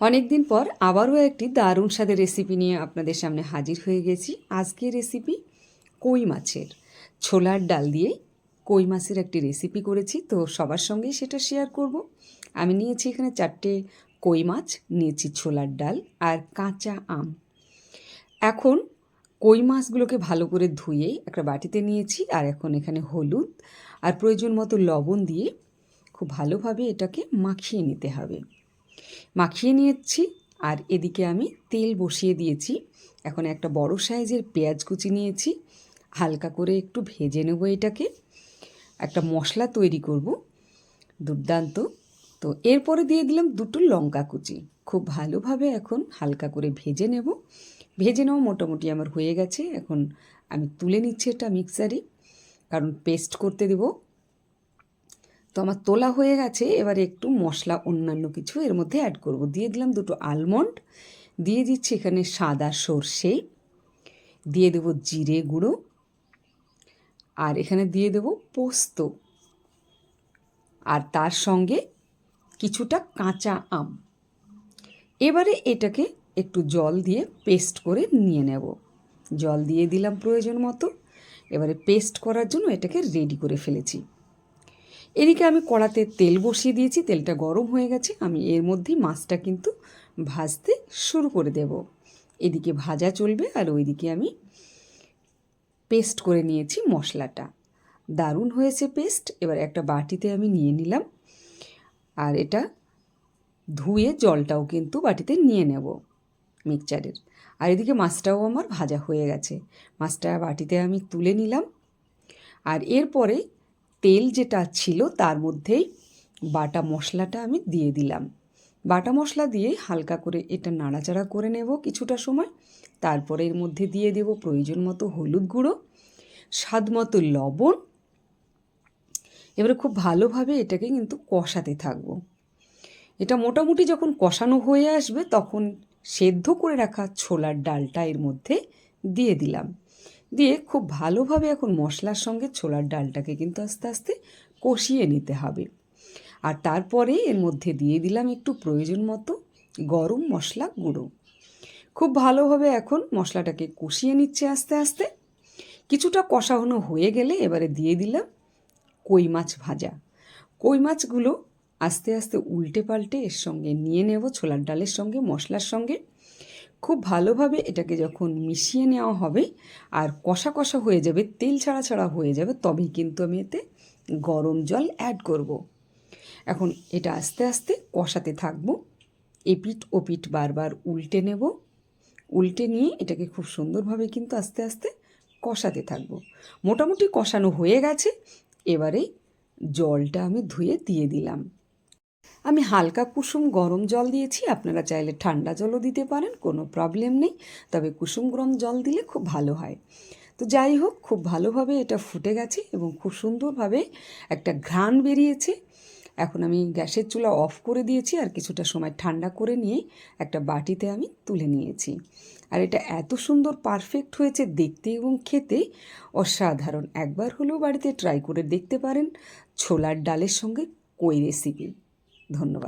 অনেক দিন পর আবারও একটি দারুণ স্বাদের রেসিপি নিয়ে আপনাদের সামনে হাজির হয়ে গেছি। আজকের রেসিপি কই মাছের? ছোলার ডাল দিয়ে কই মাছের একটি রেসিপি করেছি, তো সবার সঙ্গেই সেটা শেয়ার করব। আমি নিয়েছি এখানে চারটে কই মাছ, নিয়েছি ছোলার ডাল আর কাঁচা আম। এখন কই মাছগুলোকে ভালো করে ধুয়ে একটা বাটিতে নিয়েছি আর এখন এখানে হলুদ আর প্রয়োজন মতো লবণ দিয়ে খুব ভালোভাবে এটাকে মাখিয়ে নিতে হবে। মাখিয়ে নিয়েছি আর এদিকে আমি তেল বসিয়ে দিয়েছি। এখন একটা বড় সাইজের পেঁয়াজ কুচি নিয়েছি। হালকা করে একটু ভেজে নেব এটাকে। একটা মশলা তৈরি করব, দুর্দান্ত। তো এরপরে দিয়ে দিলাম দুটো লঙ্কা কুচি। খুব ভালোভাবে এখন হালকা করে ভেজে নেব। ভেজে নেওয়া মোটামুটি আমার হয়ে গেছে। এখন আমি তুলে নিচ্ছি এটা মিক্সারে। কারণ পেস্ট করতে দেবো। তো আমার তোলা হয়ে গেছে, এবারে একটু মশলা, অন্যান্য কিছু এর মধ্যে অ্যাড করব। দিয়ে দিলাম দুটো আলমন্ড দিয়ে দিচ্ছি এখানে সাদা সর্ষে, দিয়ে দেবো জিরে গুঁড়ো, আর এখানে দিয়ে দেবো পোস্ত। আর তার সঙ্গে কিছুটা কাঁচা আম। এবারে এটাকে একটু জল দিয়ে পেস্ট করে নিয়ে নেব। জল দিয়ে দিলাম প্রয়োজন মতো। এবারে পেস্ট করার জন্য এটাকে রেডি করে ফেলেছি। এদিকে আমি কড়াতে তেল বসিয়ে দিয়েছি, তেলটা গরম হয়ে গেছে, আমি এর মধ্যেই মাছটা কিন্তু ভাজতে শুরু করে দেব। এদিকে ভাজা চলবে আর ওইদিকে আমি পেস্ট করে নিয়েছি মশলাটা। দারুণ হয়েছে পেস্ট, এবার একটা বাটিতে আমি নিয়ে নিলাম আর এটা ধুয়ে জলটাও কিন্তু বাটিতে নিয়ে নেব মিক্সচারের। আর এদিকে মাছটাও আমার ভাজা হয়ে গেছে, মাছটা বাটিতে আমি তুলে নিলাম। আর এরপরে তেল যেটা ছিল তার মধ্যেই বাটা মশলাটা আমি দিয়ে দিলাম। বাটা মশলা দিয়ে হালকা করে এটা নাড়াচাড়া করে নেব কিছুটা সময়। তারপরে এর মধ্যে দিয়ে দেব প্রয়োজন মতো হলুদ গুঁড়ো, স্বাদ মতো লবণ। এবারে খুব ভালোভাবে এটাকে কিন্তু কষাতে থাকব। এটা মোটামুটি যখন কষানো হয়ে আসবে তখন সেদ্ধ করে রাখা ছোলার ডালটা এর মধ্যে দিয়ে দিলাম। দিয়ে খুব ভালোভাবে এখন মশলার সঙ্গে ছোলার ডালটাকে কিন্তু আস্তে আস্তে কষিয়ে নিতে হবে। আর তারপরে এর মধ্যে দিয়ে দিলাম একটু প্রয়োজন মতো গরম মশলা গুঁড়ো। খুব ভালোভাবে এখন মশলাটাকে কষিয়ে নিচ্ছে আস্তে আস্তে। কিছুটা কষানো হয়ে গেলে এবারে দিয়ে দিলাম কই মাছ ভাজা। কই মাছগুলো আস্তে আস্তে উল্টে পাল্টে এর সঙ্গে নিয়ে নেব ছোলার ডালের সঙ্গে, মশলার সঙ্গে। খুব ভালোভাবে এটাকে যখন মিশিয়ে নেওয়া হবে আর কষা কষা হয়ে যাবে, তেল ছাড়া ছাড়া হয়ে যাবে, তবেই কিন্তু আমি এতে গরম জল অ্যাড করব। এখন এটা আস্তে আস্তে কষাতে থাকব। এপিট ওপিট বারবার উল্টে নেব। উল্টে নিয়ে এটাকে খুব সুন্দরভাবে কিন্তু আস্তে আস্তে কষাতে থাকব। মোটামুটি কষানো হয়ে গেছে। এবারে জলটা আমি ধুয়ে দিয়ে দিলাম। আমি হালকা কুসুম গরম জল দিয়েছি, আপনারা চাইলে ঠান্ডা জলও দিতে পারেন, কোনো প্রবলেম নেই, তবে কুসুম গরম জল দিলে খুব ভালো হয়। তো যাই হোক, খুব ভালোভাবে এটা ফুটে গেছে এবং খুব সুন্দরভাবে একটা ঘ্রাণ বেরিয়েছে। এখন আমি গ্যাসের চুলা অফ করে দিয়েছি আর কিছুটা সময় ঠান্ডা করে নিয়ে একটা বাটিতে আমি তুলে নিয়েছি। আর এটা এত সুন্দর পারফেক্ট হয়েছে দেখতে এবং খেতে, অসাধারণ। একবার হলেও বাড়িতে ট্রাই করে দেখতে পারেন ছোলার ডালের সঙ্গে কই রেসিপি। ধন্যবাদ।